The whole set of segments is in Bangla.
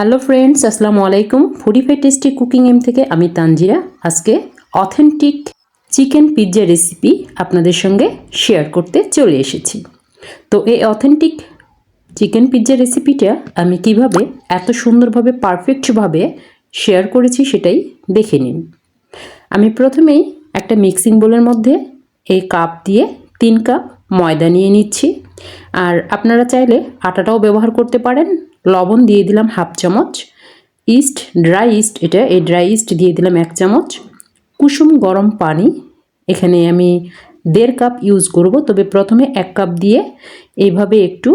হ্যালো ফ্রেন্ডস আসসালামু আলাইকুম ফুডি ফে টেস্টি কুকিং এম থেকে আমি তানজিরা। আজকে অথেন্টিক চিকেন পিৎজা রেসিপি আপনাদের সঙ্গে শেয়ার করতে চলে এসেছি। তো এই অথেন্টিক চিকেন পিৎজা রেসিপিটা আমি কীভাবে এত সুন্দরভাবে পারফেক্টভাবে শেয়ার করেছি সেটাই দেখে নিন। আমি প্রথমেই একটা মিক্সিং বোলের মধ্যে এই কাপ দিয়ে তিন কাপ ময়দা নিয়ে নিচ্ছি। আর আপনারা চাইলে আটাটাও ব্যবহার করতে পারেন। লবণ দিয়ে দিলাম হাফ চামচ, ইস্ট, ড্রাই ইস্ট, এটা এই ড্রাই ইস্ট দিয়ে দিলাম এক চামচ, কুসুম গরম পানি, এখানে আমি দেড় কাপ ইউজ করব, তবে প্রথমে এক কাপ দিয়ে এইভাবে একটু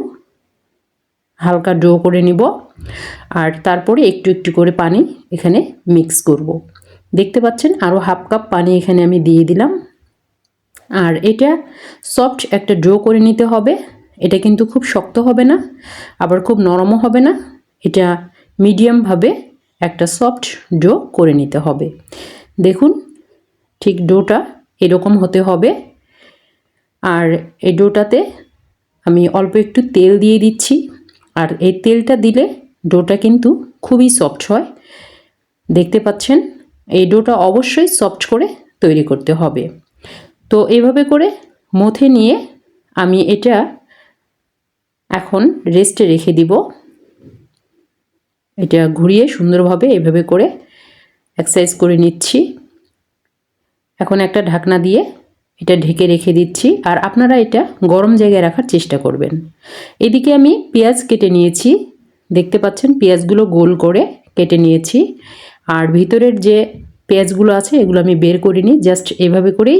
হালকা ডো করে নিব, আর তারপরে একটু একটু করে পানি এখানে মিক্স করব। দেখতে পাচ্ছেন আরও হাফ কাপ পানি এখানে আমি দিয়ে দিলাম, আর এটা সফট একটা ডো করে নিতে হবে এটা কিন্তু খুব শক্ত হবে না, আবার খুব নরমও হবে না। এটা মিডিয়ামভাবে একটা সফট ডো করে নিতে হবে। দেখুন, ঠিক ডোটা এরকম হতে হবে। আর এই ডোটাতে আমি অল্প একটু তেল দিয়ে দিচ্ছি। আর এই তেলটা দিলে ডোটা কিন্তু খুবই সফট হয়। দেখতে পাচ্ছেন, এই ডোটা অবশ্যই সফট করে তৈরি করতে হবে। তো এইভাবে করে মথে নিয়ে আমি এটা এখন রেস্টে রেখে দিব। এটা ঘুরিয়ে সুন্দরভাবে এভাবে করে এক্সারসাইজ করে নিচ্ছি। এখন একটা ঢাকনা দিয়ে এটা ঢেকে রেখে দিচ্ছি আর আপনারা এটা গরম জায়গায় রাখার চেষ্টা করবেন। এদিকে আমি পেঁয়াজ কেটে নিয়েছি। দেখতে পাচ্ছেন পেঁয়াজগুলো গোল করে কেটে নিয়েছি। আর ভিতরের যে পেঁয়াজগুলো আছে এগুলো আমি বের করিনি জাস্ট এভাবে করেই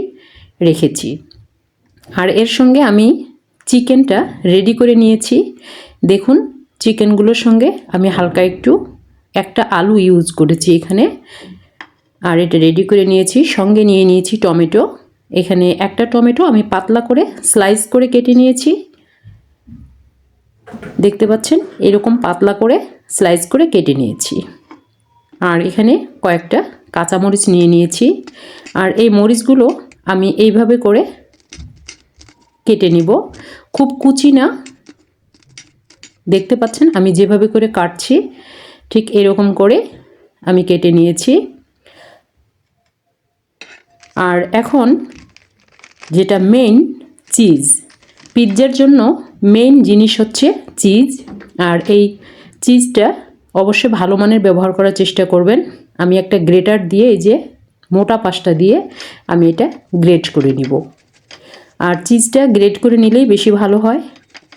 রেখেছি। আর এর সঙ্গে আমি চিকেনটা রেডি করে নিয়েছি। দেখুন, চিকেনগুলোর সঙ্গে আমি হালকা একটু, একটা আলু ইউজ করেছি এখানে। আর এটা রেডি করে নিয়েছি, সঙ্গে নিয়ে নিয়েছি টমেটো। এখানে একটা টমেটো আমি পাতলা করে স্লাইস করে কেটে নিয়েছি। দেখতে পাচ্ছেন, এরকম পাতলা করে স্লাইস করে কেটে নিয়েছি। আর এখানে কয়েকটা কাঁচামরিচ নিয়ে নিয়েছি। আর এই মরিচগুলো আমি এইভাবে করে কেটে নিব। খুব কুচি না। দেখতে পাচ্ছেন, আমি যেভাবে করে কাটছি, ঠিক এরকম করে আমি কেটে নিয়েছি। আর এখন যেটা মেইন চিজ পিৎজার জন্য মেইন জিনিস হচ্ছে চিজ আর এই চিজটা অবশ্যই ভালো মানের ব্যবহার করার চেষ্টা করবেন। আমি একটা গ্রেটার দিয়ে, এই যে মোটা পাশটা দিয়ে আমি এটা গ্রেট করে নিব। আর চিজটা গ্রেট করে নিলেই বেশি ভালো হয়।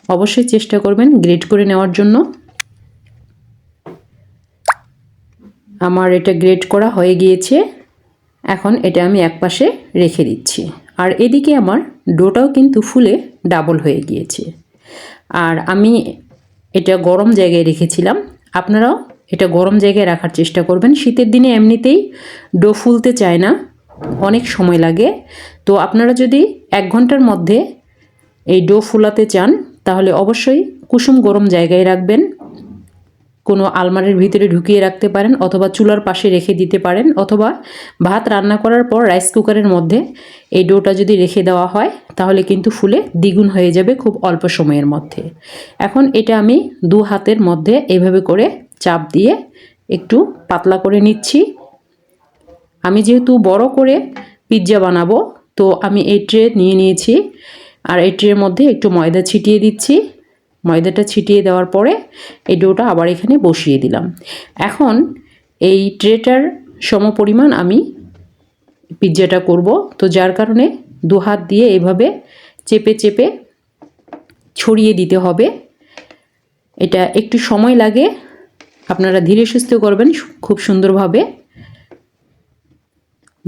অবশ্যই চেষ্টা করবেন গ্রেট করে নেওয়ার জন্য। আমার এটা গ্রেট করা হয়ে গিয়েছে। এখন এটা আমি একপাশে রেখে দিচ্ছি। আর এদিকে আমার ডোটাও কিন্তু ফুলে ডাবল হয়ে গিয়েছে। আর আমি এটা গরম জায়গায় রেখেছিলাম। আপনারাও এটা গরম জায়গায় রাখার চেষ্টা করবেন। শীতের দিনে এমনিতেই ডো ফুলতে চায় না। অনেক সময় লাগে। তো আপনারা যদি এক ঘণ্টার মধ্যে এই ডো ফুলাতে চান, তাহলে অবশ্যই কুসুম গরম জায়গায় রাখবেন। কোনো আলমারির ভিতরে ঢুকিয়ে রাখতে পারেন অথবা চুলার পাশে রেখে দিতে পারেন অথবা ভাত রান্না করার পর রাইস কুকারের মধ্যে এই ডোটা যদি রেখে দেওয়া হয়, তাহলে কিন্তু ফুলে দ্বিগুণ হয়ে যাবে খুব অল্প সময়ের মধ্যে। এখন এটা আমি দু হাতের মধ্যে এভাবে করে চাপ দিয়ে একটু পাতলা করে নিচ্ছি। আমি যেহেতু বড় করে পিৎজা বানাবো তো আমি এই ট্রে নিয়ে নিয়েছি। আর এই ট্রের মধ্যে একটু ময়দা ছিটিয়ে দিচ্ছি। ময়দাটা ছিটিয়ে দেওয়ার পরে এই ডোটা আবার এখানে বসিয়ে দিলাম। এখন এই ট্রেটার সমপরিমাণ আমি পিৎজাটা করব। তো যার কারণে দু হাত দিয়ে এভাবে চেপে চেপে ছড়িয়ে দিতে হবে। এটা একটু সময় লাগে। আপনারা ধীরে সুস্থ করবেন, খুব সুন্দরভাবে।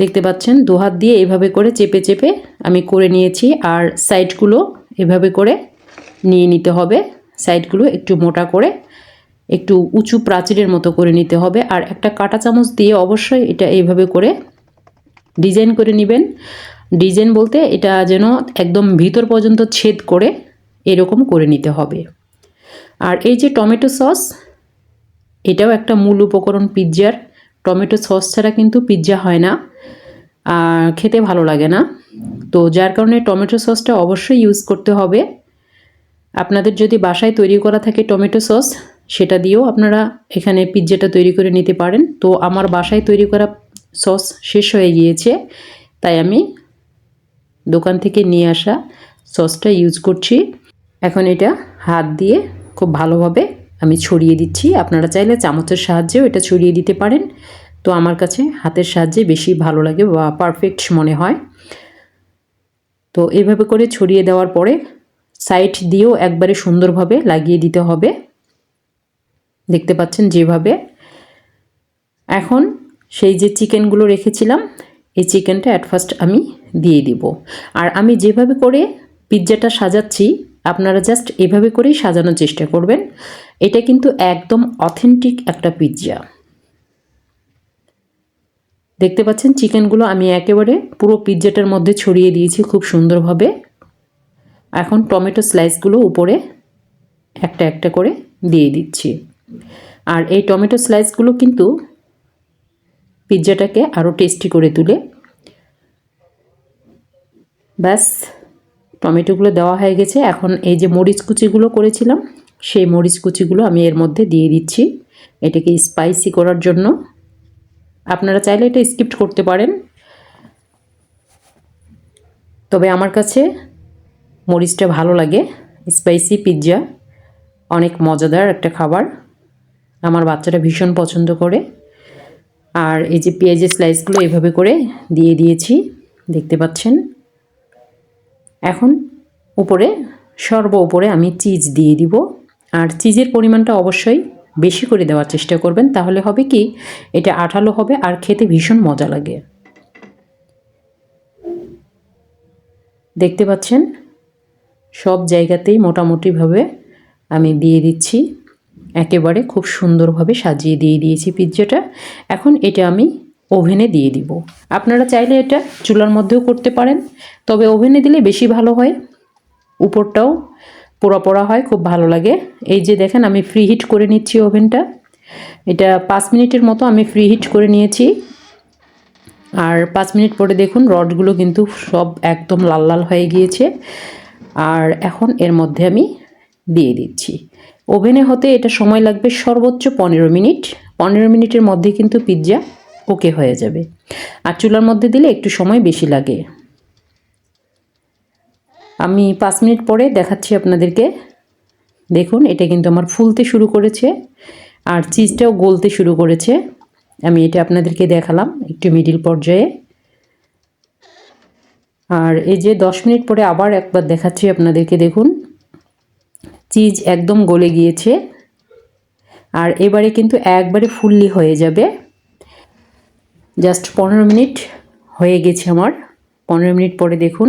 দেখতে পাচ্ছেন, দু হাত দিয়ে এভাবে করে চেপে চেপে আমি করে নিয়েছি, আর সাইডগুলো এভাবে করে নিয়ে নিতে হবে। সাইডগুলো একটু মোটা করে, একটু উঁচু প্রাচীরের মতো করে নিতে হবে, আর একটা কাঁটা চামচ দিয়ে অবশ্যই এটা এইভাবে করে ডিজাইন করে নেবেন। ডিজাইন বলতে এটা যেন একদম ভিতর পর্যন্ত ছেদ করে এরকম করে নিতে হবে। আর এই যে টমেটো সস, এটাও একটা মূল উপকরণ পিৎজার। টমেটো সস ছাড়া কিন্তু পিৎজা হয় না। আর খেতে ভালো লাগে না। তো যার কারণে টমেটো সসটা অবশ্যই ইউজ করতে হবে। আপনাদের যদি বাসায় তৈরি করা থাকে টমেটো সস, সেটা দিয়েও আপনারা এখানে পিৎজাটা তৈরি করে নিতে পারেন। তো আমার বাসায় তৈরি করা সস শেষ হয়ে গিয়েছে, তাই আমি দোকান থেকে নিয়ে আসা সসটা ইউজ করছি। এখন এটা হাত দিয়ে খুব ভালোভাবে আমি ছড়িয়ে দিচ্ছি। আপনারা চাইলে চামচের সাহায্যেও এটা ছড়িয়ে দিতে পারেন। তো আমার কাছে হাতের সাহায্যে বেশি ভালো লাগে বা পারফেক্ট মনে হয়। তো এভাবে করে ছড়িয়ে দেওয়ার পরে সাইড দিয়েও একবারে সুন্দরভাবে লাগিয়ে দিতে হবে। দেখতে পাচ্ছেন যেভাবে। এখন সেই যে চিকেনগুলো রেখেছিলাম, এই চিকেনটা অ্যাট ফার্স্ট আমি দিয়ে দিব। আর আমি যেভাবে করে পিৎজাটা সাজাচ্ছি, আপনারা জাস্ট এভাবে করেই সাজানোর চেষ্টা করবেন। এটা কিন্তু একদম অথেন্টিক একটা পিৎজা দেখতে পাচ্ছেন চিকেনগুলো আমি একেবারে পুরো পিৎজাটার মধ্যে ছড়িয়ে দিয়েছি খুব সুন্দরভাবে। এখন টমেটো স্লাইসগুলো উপরে একটা একটা করে দিয়ে দিচ্ছি। আর এই টমেটো স্লাইসগুলো কিন্তু পিৎজাটাকে আরও টেস্টি করে তুলে। ব্যাস, টমেটোগুলো দেওয়া হয়ে গেছে। এখন এই যে মরিচ কুচিগুলো করেছিলাম, সেই মরিচ কুচিগুলো আমি এর মধ্যে দিয়ে দিচ্ছি। এটাকে স্পাইসি করার জন্য আপনারা চাইলে এটা স্কিপ্ট করতে পারেন। তবে আমার কাছে মরিচটা ভালো লাগে, স্পাইসি পিৎজা অনেক মজাদার একটা খাবার। আমার বাচ্চাটা ভীষণ পছন্দ করে। আর এই যে পেঁয়াজের স্লাইসগুলো এভাবে করে দিয়ে দিয়েছি, দেখতে পাচ্ছেন? এখন উপরে, সর্ব উপরে আমি চিজ দিয়ে দিব। আর চিজের পরিমাণটা অবশ্যই বেশি করে দেওয়ার চেষ্টা করবেন, তাহলে হবে কি, এটা আঠালো হবে আর খেতে ভীষণ মজা লাগে। দেখতে পাচ্ছেন? সব জায়গাতেই মোটামুটিভাবে আমি দিয়ে দিচ্ছি। একেবারে খুব সুন্দরভাবে সাজিয়ে দিয়ে দিয়েছি পিৎজাটা এখন এটা আমি ওভেনে দিয়ে দিব। আপনারা চাইলে এটা চুলার মধ্যেও করতে পারেন, তবে ওভেনে দিলে বেশি ভালো হয়। উপরটাও পোড়া পোড়া হয়, খুব ভালো লাগে। এই যে দেখেন, আমি ফ্রি হিট করে নিচ্ছি ওভেনটা এটা পাঁচ মিনিটের মতো আমি ফ্রি হিট করে নিয়েছি। আর পাঁচ মিনিট পরে দেখুন, রডগুলো কিন্তু সব একদম লাল লাল হয়ে গিয়েছে। আর এখন এর মধ্যে আমি দিয়ে দিচ্ছি। ওভেনে হতে এটা সময় লাগবে সর্বোচ্চ পনেরো মিনিট। পনেরো মিনিটের মধ্যে কিন্তু পিৎজা ওকে হয়ে যাবে। আর চুলার মধ্যে দিলে একটু সময় বেশি লাগে। আমি পাঁচ মিনিট পরে দেখাচ্ছি আপনাদেরকে। দেখুন, এটা কিন্তু আমার ফুলতে শুরু করেছে আর চিজটাও গলতে শুরু করেছে। আমি এটা আপনাদেরকে দেখালাম একটু মিডিল পর্যায়ে। আর এই যে দশ মিনিট পরে আবার একবার দেখাচ্ছি আপনাদেরকে, দেখুন। চিজ একদম গলে গিয়েছে। আর এবারে কিন্তু একবারে ফুললি হয়ে যাবে। জাস্ট পনেরো মিনিট হয়ে গেছে আমার। পনেরো মিনিট পরে দেখুন।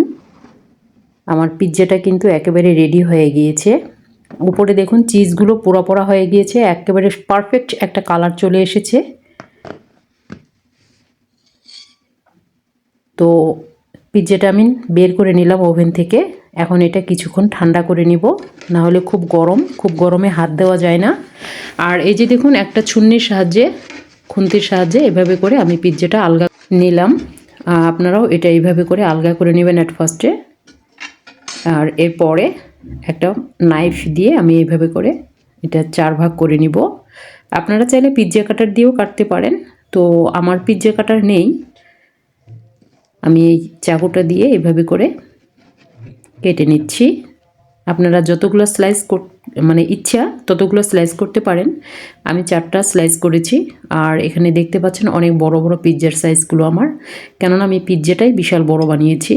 আমার পিৎজাটা কিন্তু একেবারে রেডি হয়ে গিয়েছে। উপরে দেখুন চিজগুলো পোড়া পোড়া হয়ে গিয়েছে, একেবারে পারফেক্ট একটা কালার চলে এসেছে। তো পিৎজাটা আমি বের করে নিলাম ওভেন থেকে। এখন এটা কিছুক্ষণ ঠান্ডা করে নিব, না হলে খুব গরম, খুব গরমে হাত দেওয়া যায় না। আর এই যে দেখুন একটা ছুন্নির সাহায্যে, খুন্তির সাহায্যে এভাবে করে আমি পিৎজাটা আলগা নিলাম। আপনারাও এটা এইভাবে করে আলগা করে নেবেন অ্যাট ফার্স্টে আর এরপরে একটা নাইফ দিয়ে আমি এইভাবে করে এটা চার ভাগ করে নিব। আপনারা চাইলে পিৎজা কাটার দিয়েও কাটতে পারেন। তো আমার পিৎজা কাটার নেই। আমি এই চাকুটা দিয়ে এভাবে করে কেটে নিচ্ছি। আপনারা যতগুলো স্লাইস কর মানে ইচ্ছা ততগুলো স্লাইস করতে পারেন। আমি চারটা স্লাইস করেছি। আর এখানে দেখতে পাচ্ছেন অনেক বড় বড় পিৎজার সাইজগুলো আমার। কেননা আমি পিৎজাটাই বিশাল বড় বানিয়েছি।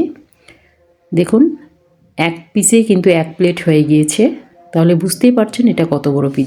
দেখুন এক পিসেই কিন্তু এক প্লেট হয়ে গিয়েছে। তাহলে বুঝতেই পারছেন এটা কত বড় পিৎজা